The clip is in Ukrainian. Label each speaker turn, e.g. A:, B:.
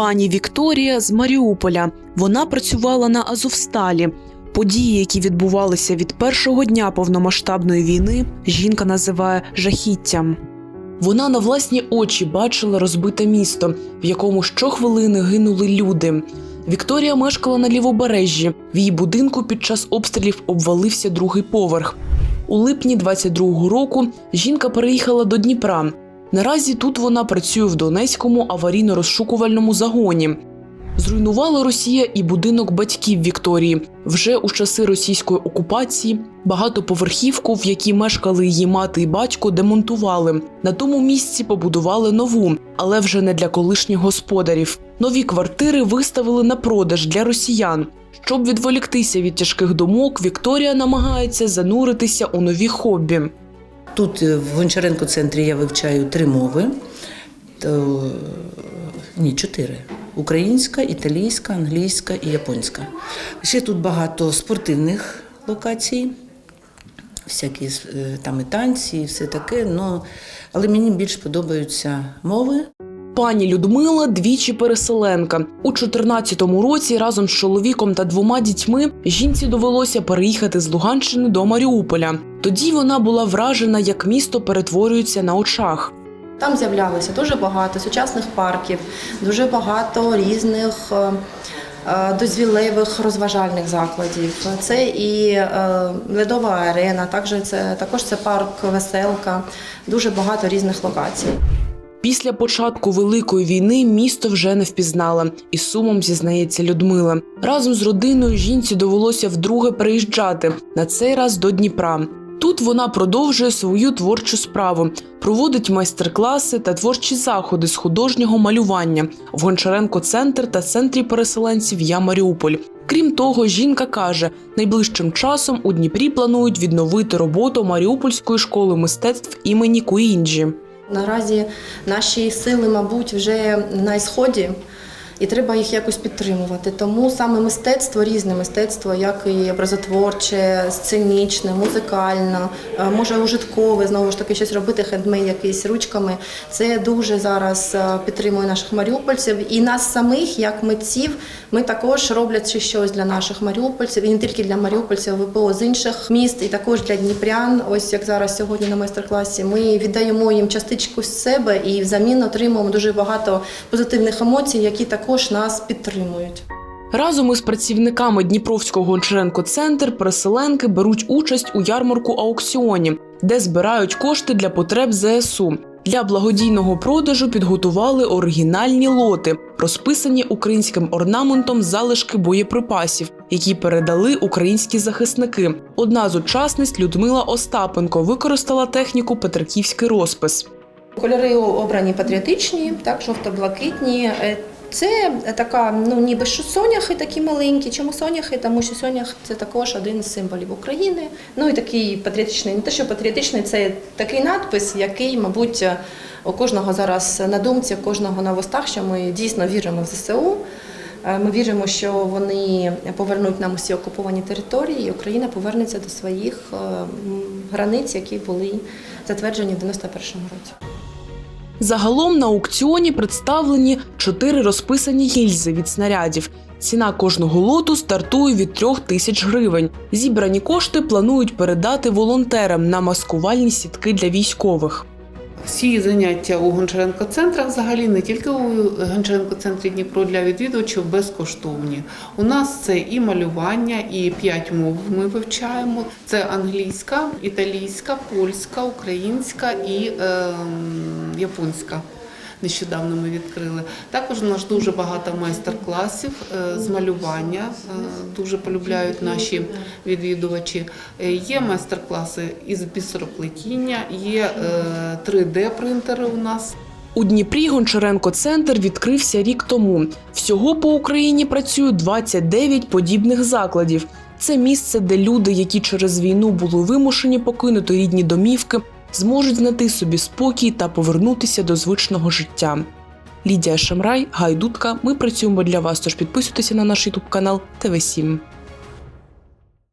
A: Пані Вікторія з Маріуполя. Вона працювала на Азовсталі. Події, які відбувалися від першого дня повномасштабної війни, жінка називає жахіттям. Вона на власні очі бачила розбите місто, в якому щохвилини гинули люди. Вікторія мешкала на лівобережжі. В її будинку під час обстрілів обвалився другий поверх. У липні 22-го року жінка переїхала до Дніпра. Наразі тут вона працює в Донецькому аварійно-розшукувальному загоні. Зруйнувала Росія і будинок батьків Вікторії. Вже у часи російської окупації багатоповерхівку, в якій мешкали її мати і батько, демонтували. На тому місці побудували нову, але вже не для колишніх господарів. Нові квартири виставили на продаж для росіян. Щоб відволіктися від тяжких думок, Вікторія намагається зануритися у нові хобі.
B: Тут е, в Гончаренко центрі я вивчаю три мови. То, ні, чотири: українська, італійська, англійська і японська. Ще тут багато спортивних локацій, всякі е, там і танці, і все таке. Но, але мені більш подобаються мови.
A: Пані Людмила двічі переселенка. У 14-му році разом з чоловіком та двома дітьми жінці довелося переїхати з Луганщини до Маріуполя. Тоді вона була вражена, як місто перетворюється на очах.
C: Там з'являлося дуже багато сучасних парків, дуже багато різних е, е, дозвілливих розважальних закладів. Це і е, ледова арена, також це також це парк Веселка, дуже багато різних локацій.
A: Після початку великої війни місто вже не впізнала, і сумом зізнається Людмила. Разом з родиною жінці довелося вдруге переїжджати на цей раз до Дніпра. Тут вона продовжує свою творчу справу, проводить майстер-класи та творчі заходи з художнього малювання в Гончаренко центр та центрі переселенців Я Маріуполь. Крім того, жінка каже, найближчим часом у Дніпрі планують відновити роботу Маріупольської школи мистецтв імені Куінджі.
C: Наразі наші сили, мабуть, вже на сході. І треба їх якось підтримувати. Тому саме мистецтво, різне мистецтво, як і образотворче, сценічне, музикальне, е, може ужиткове, знову ж таки, щось робити хендмейд якийсь ручками. Це дуже зараз е, підтримує наших маріупольців. І нас самих, як митців, ми також роблять щось для наших маріупольців, і не тільки для маріупольців, ВПО з інших міст, і також для дніпрян. Ось як зараз сьогодні на майстер-класі. Ми віддаємо їм частичку з себе і взамін отримуємо дуже багато позитивних емоцій, які також нас підтримують.
A: Разом із працівниками Дніпровського Гончаренко центр переселенки беруть участь у ярмарку аукціоні, де збирають кошти для потреб ЗСУ. Для благодійного продажу підготували оригінальні лоти, розписані українським орнаментом залишки боєприпасів, які передали українські захисники. Одна з учасниць Людмила Остапенко використала техніку Петриківський розпис.
C: Кольори обрані патріотичні, так, жовто-блакитні. Це така, ну ніби що соняхи такі маленькі. Чому соняхи? Тому що сонях це також один з символів України. Ну і такий патріотичний, не те, що патріотичний, це такий надпис, який, мабуть, у кожного зараз на думці, у кожного на вустах, що ми дійсно віримо в ЗСУ. Е, Ми віримо, що вони повернуть нам усі окуповані території, і Україна повернеться до своїх е, границь, які були затверджені в 91-му році.
A: Загалом на аукціоні представлені чотири розписані гільзи від снарядів. Ціна кожного лоту стартує від трьох тисяч гривень. Зібрані кошти планують передати волонтерам на маскувальні сітки для військових.
D: Всі заняття у Гончаренко центрах, взагалі не тільки у Гончаренко центрі Дніпро для відвідувачів безкоштовні. У нас це і малювання, і п'ять мов ми вивчаємо. Це англійська, італійська, польська, українська і е, японська. Нещодавно ми відкрили. Також у нас дуже багато майстер-класів е, з малювання. е, Дуже полюбляють наші відвідувачі. Е, Є майстер-класи із бісероплетіння, є 3D-принтери у нас.
A: У Дніпрі Гончаренко центр відкрився рік тому. Всього по Україні працює 29 подібних закладів. Це місце, де люди, які через війну були вимушені покинути рідні домівки, зможуть знайти собі спокій та повернутися до звичного життя. Лідія Шамрай, Гайдутка. Ми працюємо для вас. Тож підписуйтеся на наш ютуб канал ТВ 7